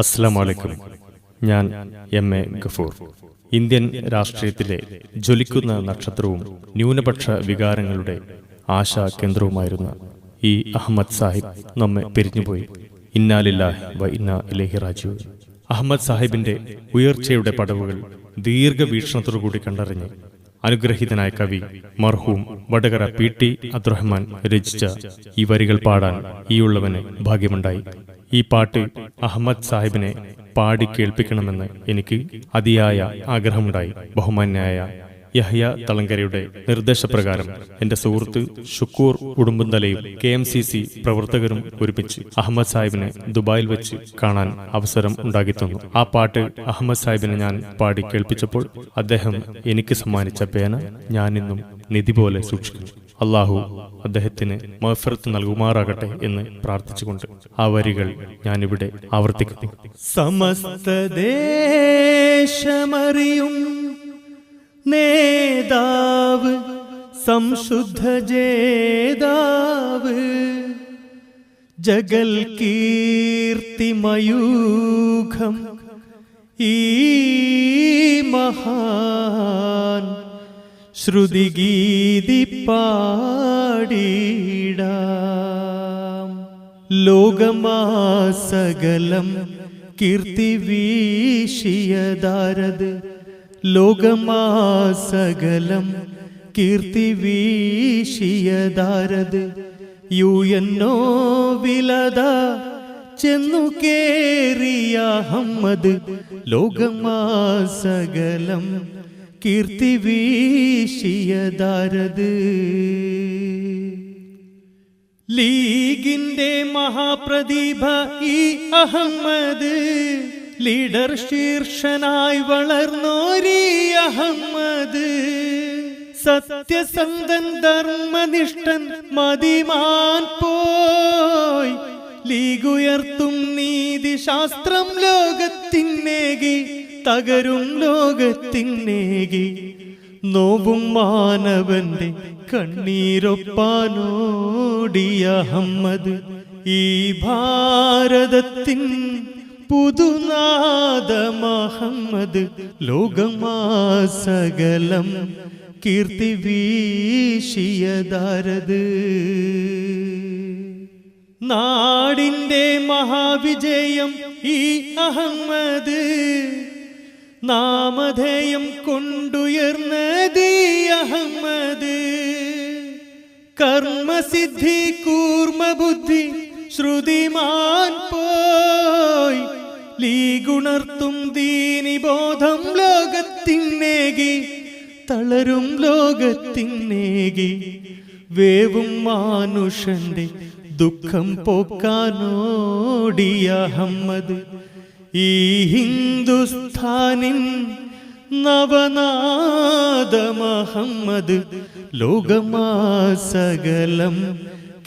അസ്സാം വലൈക്കും ഞാൻ എം എ ഗഫൂർ. ഇന്ത്യൻ രാഷ്ട്രീയത്തിലെ ജ്വലിക്കുന്ന നക്ഷത്രവും ന്യൂനപക്ഷ വികാരങ്ങളുടെ ആശാ കേന്ദ്രവുമായിരുന്ന ഈ അഹമ്മദ് സാഹിബ് നമ്മെ പിരിഞ്ഞുപോയി. ഇന്നാലില്ലാഹി വ ഇന്നാ റാജു അഹമ്മദ് സാഹിബിന്റെ ഉയർച്ചയുടെ പടവുകൾ ദീർഘവീക്ഷണത്തോടുകൂടി കണ്ടറിഞ്ഞ് അനുഗ്രഹീതനായ കവി മർഹൂം വടകര പി ടി അബ്ദുറഹ്മാൻ രചിച്ച ഈ വരികൾ പാടാൻ ഈയുള്ളവന് ഭാഗ്യമുണ്ടായി. ഈ പാട്ട് അഹമ്മദ് സാഹിബിനെ പാടി കേൾപ്പിക്കണമെന്ന് എനിക്ക് അതിയായ ആഗ്രഹമുണ്ടായി. ബഹുമാന്യായ യഹ്യ തളങ്കരയുടെ നിർദ്ദേശപ്രകാരം എന്റെ സുഹൃത്ത് ഷുക്കൂർ ഉടുമ്പന്തലയും കെ എം സി സി പ്രവർത്തകരും ഒരുമിച്ച് അഹമ്മദ് സാഹിബിനെ ദുബായിൽ വെച്ച് കാണാൻ അവസരം ഉണ്ടാക്കിത്തന്നു ആ പാട്ട് അഹമ്മദ് സാഹിബിനെ ഞാൻ പാടി കേൾപ്പിച്ചപ്പോൾ അദ്ദേഹം എനിക്ക് സമ്മാനിച്ച പേന ഞാനിന്നും നിധി പോലെ സൂക്ഷിക്കുന്നു. അള്ളാഹു അദ്ദേഹത്തിന് മഹഫറത്ത് നൽകുമാറാകട്ടെ എന്ന് പ്രാർത്ഥിച്ചുകൊണ്ട് ആ വരികൾ ഞാനിവിടെ ആവർത്തിക്കുന്നു. സമസ്ത ദേശമറിയും നേതാവ് സംശുദ്ധ ജേതാവ് ജഗൽ കീർത്തിമയൂഖം ഈ മഹാൻ ശ്രുതിഗീതി പാടിട. ലോകമാസകലം കീർത്തി വീശിയതാരത് ലോകമാസകലം കീർത്തി വീശിയതാരത് യു എന്നോ വിലത ചെന്നു കേറിയ അഹമ്മദ്. ലോകമാസകലം കീർത്തി വീശിയതാരത് ലീഗിന്റെ മഹാപ്രതിഭ ഈ അഹമ്മദ്. ലീഡർ ശീർഷനായി വളർന്നോരി അഹമ്മദ്. സത്യസന്ധൻ ധർമ്മനിഷ്ഠൻ മതിമാൻ പോയി. ലീഗുയർത്തും നീതിശാസ്ത്രം ലോകത്തിനേകി. തകരും ലോകത്തിനേകി നോവും മാനവന്റെ കണ്ണീരൊപ്പാനോടിയ അഹമ്മദ് ഈ ഭാരതത്തിൻ പുതുനാദ മഹമ്മദ് ലോകമാസകലം കീർത്തി വീശിയതാരത് നാടിന്റെ മഹാവിജയം ഈ അഹമ്മദ്. നാമധേയം കൊണ്ടുയർന്നതി അഹമ്മദ്. കർമ്മസിദ്ധി കൂർമ്മബുദ്ധി ശ്രുതിമാൻ പോയി. ലീഗുണർത്തും ദീനിബോധം ലോകത്തിന്നേകി. തളരും ലോകത്തിന്നേകി. വേവും മാനുഷന്റെ ദുഃഖം പോക്കാനോടിയ അഹമ്മദ്. ഈ ഹിന്ദുസ്ഥാനിൻ നവനാദ മഹമ്മദ് ലോകമാസകലം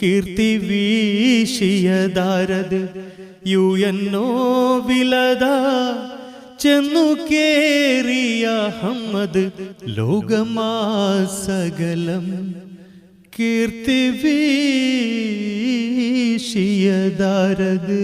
കീർത്തി വീശിയതാരത് യു എന്നോ വിലത ചെന്നു കേറിയ അഹമ്മദ് ലോകമാസകലം കീർത്തി വീശിയതാരത്